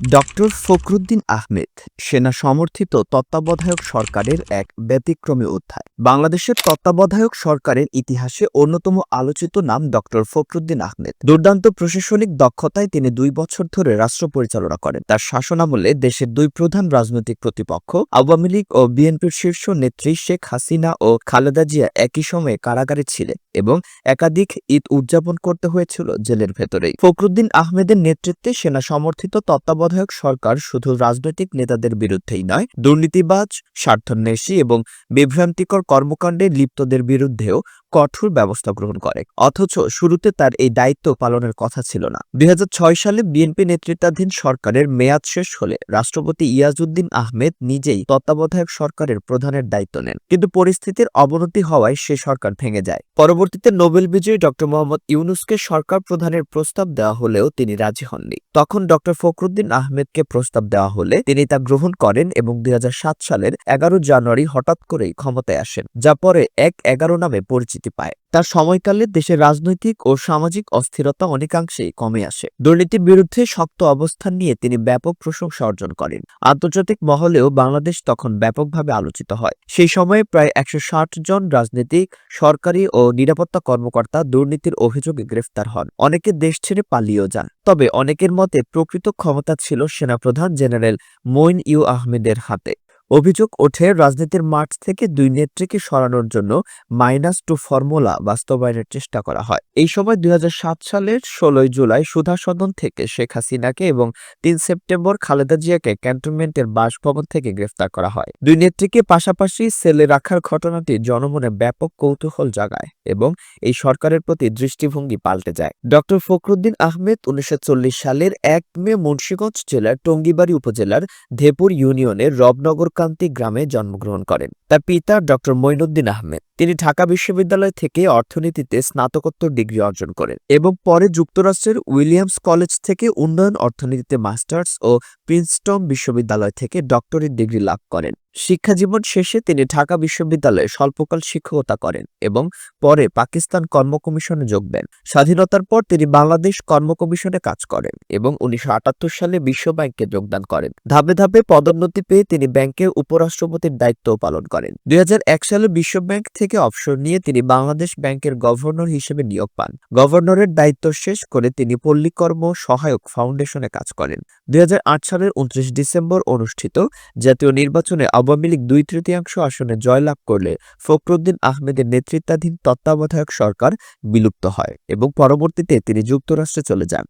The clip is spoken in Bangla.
ডক্টর ফখরুদ্দিন আহমেদ, সেনা সমর্থিত তত্ত্বাবধায়ক সরকারের এক ব্যতিক্রমী অধ্যায়। বাংলাদেশের তত্ত্বাবধায়ক সরকারের ইতিহাসে অন্যতম আলোচিত নাম ডক্টর ফখরুদ্দিন আহমেদ। দুর্দান্ত প্রশাসনিক দক্ষতায় তিনি দুই বছর ধরে রাষ্ট্র পরিচালনা করেন। তার শাসনামলে দেশের দুই প্রধান রাজনৈতিক প্রতিপক্ষ, আওয়ামী লীগ ও বিএনপির শীর্ষ নেত্রী শেখ হাসিনা ও খালেদা জিয়া একই সময়ে কারাগারে ছিলেন এবং একাধিক ঈদ উদযাপন করতে হয়েছিল জেলের ভেতরেই। ফখরুদ্দিন আহমেদের নেতৃত্বে সেনা সমর্থিত তত্ত্বাবধায়ক সরকার শুধু রাজনৈতিক নেতাদের বিরুদ্ধেই নয় দুর্নীতিবাজ স্বার্থন্বেষী এবং বিভ্রান্তিকর কর্মকাণ্ডে লিপ্তদের বিরুদ্ধেও কঠোর ব্যবস্থা গ্রহণ করে। অথচ শুরুতে তার এই দায়িত্ব পালনের কথা ছিল না। দুই হাজার ছয় সালে বিএনপি নেতৃত্বাধীন সরকারের মেয়াদ শেষ হলে রাষ্ট্রপতি ইয়াজউদ্দিন আহমেদ নিজেই তত্ত্বাবধায়ক সরকারের প্রধানের দায়িত্ব নেন। কিন্তু পরিস্থিতির অবনতি হওয়ায় সে সরকার ভেঙে যায়। পরবর্তীতে নোবেল বিজয়ী ডক্টর মোহাম্মদ ইউনুসকে সরকার প্রধানের প্রস্তাব দেওয়া হলেও তিনি রাজি হননি। তখন ডক্টর ফখরুদ্দিন আহমেদকে প্রস্তাব দেওয়া হলে তিনি তা গ্রহণ করেন এবং দুই হাজার সাত সালের এগারো জানুয়ারি হঠাৎ করেই ক্ষমতায় আসেন, যা পরে এক এগারো নামে পরিচিতি। পায়। তার সময়কালে দেশের রাজনৈতিক ও সামাজিক অস্থিরতা অনেকাংশেই কমে আসে। দুর্নীতির বিরুদ্ধে শক্ত অবস্থান নিয়ে তিনি ব্যাপক প্রশংসা অর্জন করেন। আন্তর্জাতিক মহলেও বাংলাদেশ তখন ব্যাপকভাবে আলোচিত হয়। সেই সময়ে প্রায় একশো ষাট জন রাজনীতিক, সরকারি ও নিরাপত্তা কর্মকর্তা দুর্নীতির অভিযোগে গ্রেফতার হন। অনেকে দেশ ছেড়ে পালিয়েও যান। তবে অনেকের মতে প্রকৃত ক্ষমতা ছিল সেনাপ্রধান জেনারেল মইন ইউ আহমেদের হাতে। অভিযোগ ওঠে রাজনীতির মাঠ থেকে দুই নেত্রীকে সরানোর জন্য মাইনাস টু ফর্মুলা বাস্তবায়নের চেষ্টা করা হয়। এই সময় দুই হাজার সাত সালের ষোলোই জুলাই সুধা সদন থেকে শেখ হাসিনাকে এবং তিন সেপ্টেম্বর খালেদা জিয়াকে ক্যান্টনমেন্টের বাসভবন থেকে গ্রেফতার করা হয়। দুই নেত্রীকে পাশাপাশি সেলে রাখার ঘটনাটি জনমনে ব্যাপক কৌতূহল জাগায় এবং এই সরকারের প্রতি দৃষ্টিভঙ্গি পাল্টে যায়। ডক্টর ফখরুদ্দিন আহমেদ উনিশশো চল্লিশ সালের এক মে মুন্সীগঞ্জ জেলার টঙ্গিবাড়ি উপজেলার ধেপুর ইউনিয়নের রবনগরকান্তি গ্রামে জন্মগ্রহণ করেন। তার পিতা ডক্টর মঈনুদ্দিন আহমেদ। তিনি ঢাকা বিশ্ববিদ্যালয় থেকে অর্থনীতিতে স্নাতকোত্তর ডিগ্রি অর্জন করেন এবং পরে যুক্তরাষ্ট্রের উইলিয়ামস কলেজ থেকে উন্নয়ন অর্থনীতিতে মাস্টার্স ও প্রিন্সটম বিশ্ববিদ্যালয় থেকে ডক্টরেট ডিগ্রি লাভ করেন। শিক্ষাজীবন শেষে তিনি ঢাকা বিশ্ববিদ্যালয়ে স্বল্পকাল শিক্ষকতা করেন এবং পরে পাকিস্তান কর্ম কমিশনে যোগ দেন। স্বাধীনতার পর তিনি বাংলাদেশ কর্ম কমিশনে কাজ করেন এবং উনিশশো সালে বিশ্ব ব্যাংকে যোগদান করেন। ধাপে ধাপে পদোন্নতি পেয়ে তিনি ব্যাংকের উপরাষ্ট্রপতির দায়িত্বও পালন করেন। দুই হাজার এক সালে বিশ্ব ব্যাংক থেকে অবসর নিয়ে তিনি বাংলাদেশ ব্যাংকের গভর্নর হিসেবে নিয়োগ পান। গভর্নরের দায়িত্ব শেষ করে তিনি পল্লীকর্ম সহায়ক ফাউন্ডেশনে কাজ করেন। দুই হাজার আট সালের উনত্রিশ ডিসেম্বর অনুষ্ঠিত জাতীয় নির্বাচনে আওয়ামী লীগ দুই তৃতীয়াংশ আসনে জয়লাভ করলে ফখরুদ্দিন আহমেদের নেতৃত্বাধীন তত্ত্বাবধায়ক সরকার বিলুপ্ত হয় এবং পরবর্তীতে তিনি যুক্তরাষ্ট্রে চলে যান।